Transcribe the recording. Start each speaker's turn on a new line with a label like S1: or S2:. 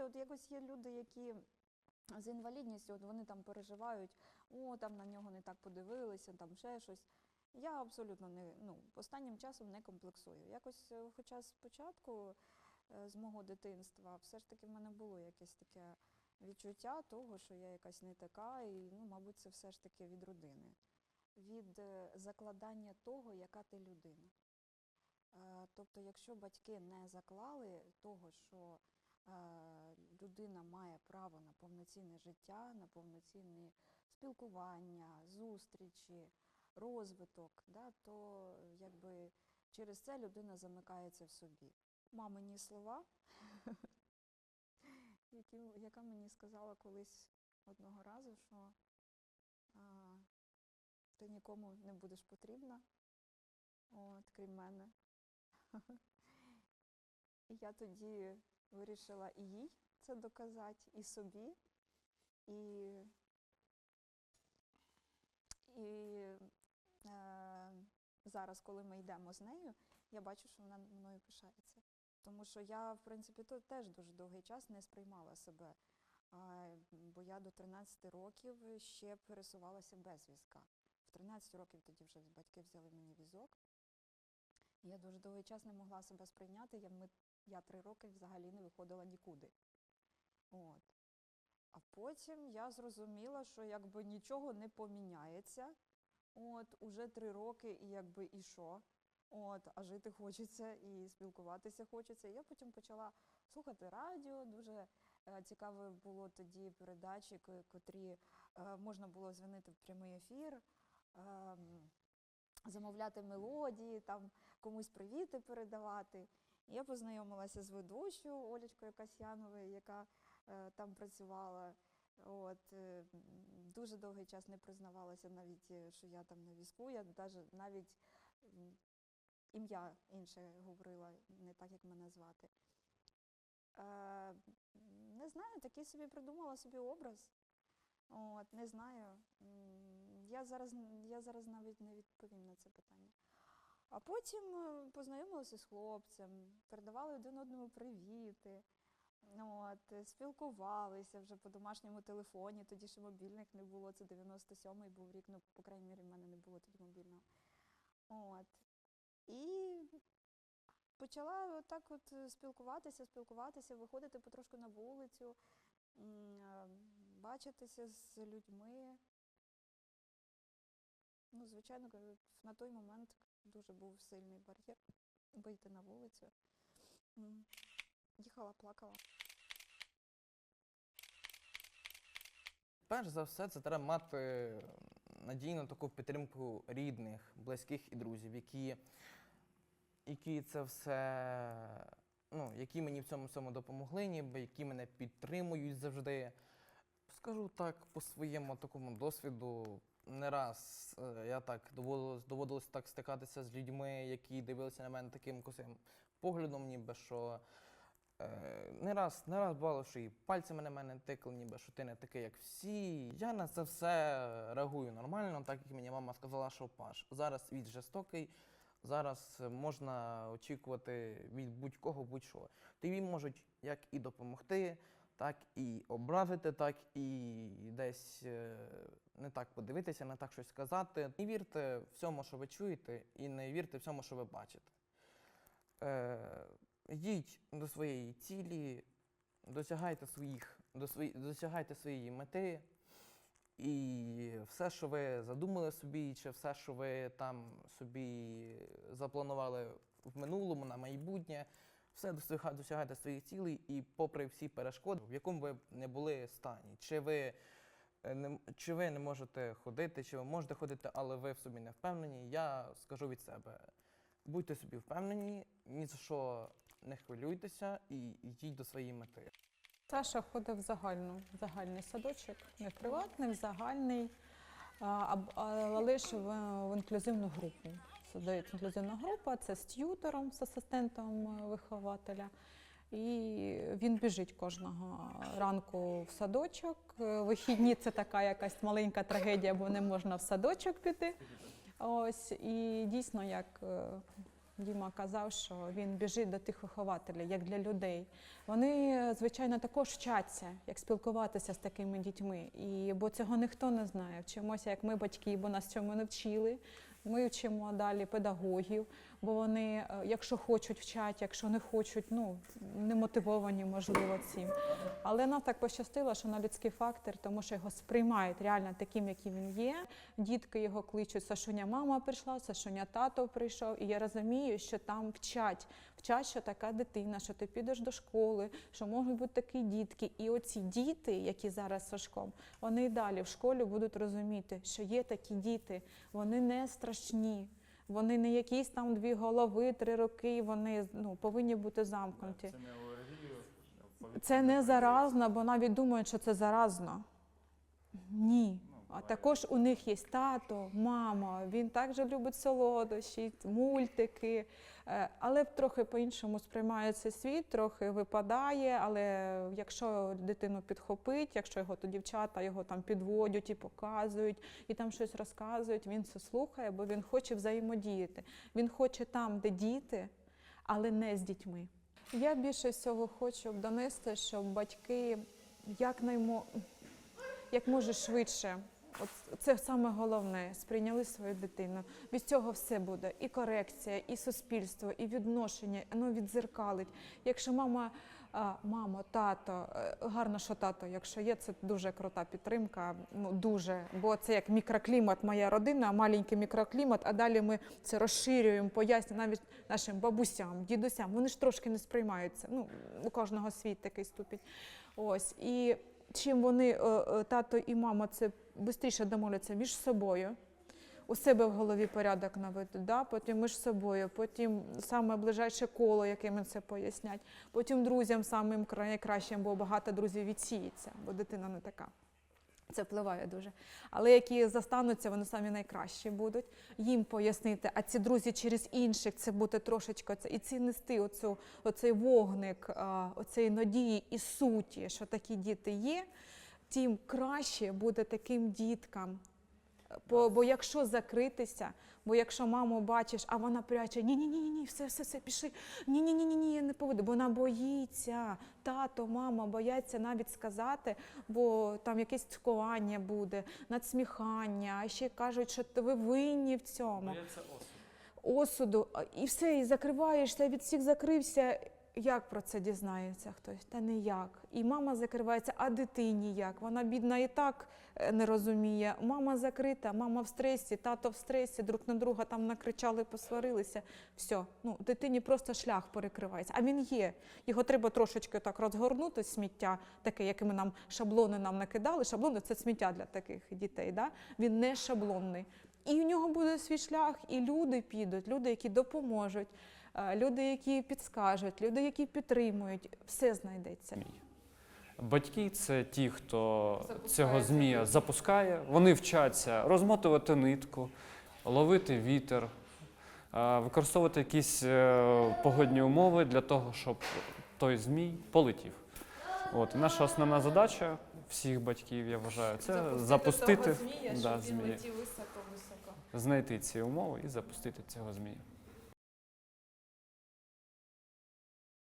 S1: знаєте, от якось є люди, які з інвалідністю, от вони там переживають, о, там на нього не так подивилися, там ще щось. Я абсолютно не ну, останнім часом не комплексую. Якось, е, хоча спочатку е, з мого дитинства, все ж таки в мене було якесь таке відчуття того, що я якась не така, і ну, мабуть, це все ж таки від родини, від е, закладання того, яка ти людина. Тобто, якщо батьки не заклали того, що людина має право на повноцінне життя, на повноцінне спілкування, зустрічі, розвиток, да, то якби через це людина замикається в собі. Мамині слова, яка мені сказала колись одного разу, що а, ти нікому не будеш потрібна, от, крім мене. І я тоді вирішила і їй це доказати, і собі, і, і е, зараз, коли ми йдемо з нею, я бачу, що вона мною пишається. Тому що я, в принципі, то теж дуже довгий час не сприймала себе, а, бо я до 13 років ще пересувалася без візка. В 13 років тоді вже батьки взяли мені візок. Я дуже довгий час не могла себе сприйняти. Я, ми, я три роки взагалі не виходила нікуди. От. А потім я зрозуміла, що якби нічого не поміняється. От, уже три роки, і якби і що? От, а жити хочеться і спілкуватися хочеться. Я потім почала слухати радіо. Дуже е, цікаво було тоді передачі, котрі е, можна було дзвонити в прямий ефір. ем, замовляти мелодії, там комусь привіти передавати. Я познайомилася з ведучою Олечкою Касьяновою, яка е, там працювала. От, е, дуже довгий час не признавалася навіть, е, що я там на візку. Я навіть ім'я інше говорила, не так, як мене звати. Е, не знаю, такий собі придумала собі образ. От, не знаю. Я зараз, я зараз навіть не відповім на це питання. А потім е, познайомилася з хлопцем, передавали один одному привіти, от, е, спілкувалися вже по домашньому телефоні. Тоді ще мобільних не було, це 97-й був рік, ну, по крайній мірі, в мене не було тоді мобільного. От. І почала отак от е, спілкуватися, спілкуватися, виходити потрошку на вулицю, е, бачитися з людьми. Ну, звичайно, на той момент дуже був сильний бар'єр вийти на вулицю. Їхала, плакала.
S2: Перш за все, це треба мати надійну таку підтримку рідних, близьких і друзів, які, які це все, ну, які мені в цьому всьому допомогли, ніби які мене підтримують завжди. Скажу так, по своєму такому досвіду, не раз е, я так доводилось, доводилось так стикатися з людьми, які дивилися на мене таким косим поглядом, ніби що. Е, не раз, не раз бувало, що і пальцями на мене тикали, ніби що ти не такий, як всі. Я на це все реагую нормально, так як мені мама сказала, що Паш, зараз світ жорстокий, зараз можна очікувати від будь-кого будь-що. Тобі можуть як і допомогти, так і образити, так і десь е, не так подивитися, не так щось сказати. Не вірте всьому, що ви чуєте, і не вірте всьому, що ви бачите. Йдіть до своєї цілі, досягайте, своїх, до свої, досягайте своєї мети, і все, що ви задумали собі, чи все, що ви там собі запланували в минулому, на майбутнє, все досягайте своїх цілей і попри всі перешкоди, в якому ви не були стані. Чи ви, е, не, чи ви не можете ходити, чи ви можете ходити, але ви в собі не впевнені, я скажу від себе. Будьте собі впевнені, ні за що не хвилюйтеся і йдіть до своєї мети.
S3: Саша ходив в загальну, в загальний садочок, не в приватний, в загальний, але лише в, інклюзивну групу. Садається інклюзивна група, це з т'ютором, з асистентом е, вихователя. І він біжить кожного ранку в садочок. Е, Вихідні це така якась маленька трагедія, бо не можна в садочок піти. Ось, і дійсно, як е, Діма казав, що він біжить до тих вихователів, як для людей. Вони, звичайно, також вчаться, як спілкуватися з такими дітьми. І бо цього ніхто не знає. Вчимося, як ми батьки, бо нас цьому не вчили. Ми вчимо далі педагогів, бо вони, е, якщо хочуть, вчать, якщо не хочуть, ну не мотивовані, можливо, цим. Але нам так пощастило, що на людський фактор, тому що його сприймають реально таким, яким він є. Дітки його кличуть, Сашуня, мама прийшла, Сашуня, тато прийшов. І я розумію, що там вчать. Вчать, що така дитина, що ти підеш до школи, що можуть бути такі дітки. І оці діти, які зараз Сашком, вони і далі в школі будуть розуміти, що є такі діти, вони не страшні. Вони не якісь там дві голови, три роки, вони ну, повинні бути замкнуті.
S4: Це не
S3: Це не заразно, бо навіть думають, що це заразно. Ні. А також у них є тато, мама, він також любить солодощі, мультики, Е, але трохи по-іншому сприймає цей світ, трохи випадає. Але якщо дитину підхопить, якщо його то дівчата його там підводять і показують, і там щось розказують, він це слухає, бо він хоче взаємодіяти. Він хоче там, де діти, але не з дітьми. Я більше всього хочу донести, щоб батьки якнаймо як може швидше. От це саме головне сприйняли свою дитину. Від цього все буде і корекція, і суспільство, і відношення, воно відзеркалить. Якщо мама, мамо, тато, е, гарно, що тато, якщо є, це дуже крута підтримка. Ну дуже, бо це як мікроклімат, моя родина, маленький мікроклімат. А далі ми це розширюємо, пояснюємо навіть нашим бабусям, дідусям. Вони ж трошки не сприймаються. Ну у кожного свій такий ступінь. Ось і чим вони, е, е, тато і мама, це швидше домовляться між собою. У себе в голові порядок наведу, да? потім між собою, потім саме ближайше коло, яким їм це пояснять, потім друзям самим найкращим, бо багато друзів відсіється, бо дитина не така. Це впливає дуже. Але які застануться, вони самі найкращі будуть. Їм пояснити, а ці друзі через інших це буде трошечки це і ці нести оцю, оцей вогник, оцей надії і суті, що такі діти є, тим краще буде таким діткам. Бо, бо якщо закритися, бо якщо маму бачиш, а вона пряче, ні, ні, ні, ні, все, все, все, пішли. Ні, ні, ні, ні, ні, я не поведу, бо вона боїться. Тато, мама бояться навіть сказати, бо там якесь цькування буде, надсміхання, а ще кажуть, що ви винні в цьому
S4: Бояться осуду.
S3: осуду, і все, і закриваєшся, від всіх закрився. Як про це дізнається хтось? Та ніяк. І мама закривається, а дитині як? Вона бідна і так е, не розуміє. Мама закрита, мама в стресі, тато в стресі, друг на друга там накричали, посварилися. Все, ну дитині просто шлях перекривається. А він є. Його треба трошечки так розгорнути сміття, таке, якими нам шаблони нам накидали. Шаблони це сміття для таких дітей. Да? Він не шаблонний. І у нього буде свій шлях, і люди підуть, люди, які допоможуть, е, люди, які підскажуть, люди, які підтримують, все знайдеться.
S4: Батьки це ті, хто
S3: Запускає
S4: цього змія запускає. Вони вчаться розмотувати нитку, ловити вітер, е, використовувати якісь е, погодні умови для того, щоб той змій полетів. От наша основна задача всіх батьків, я вважаю, це запустити, да, змія,
S3: високо-високо.
S4: Знайти ці умови і запустити цього змія.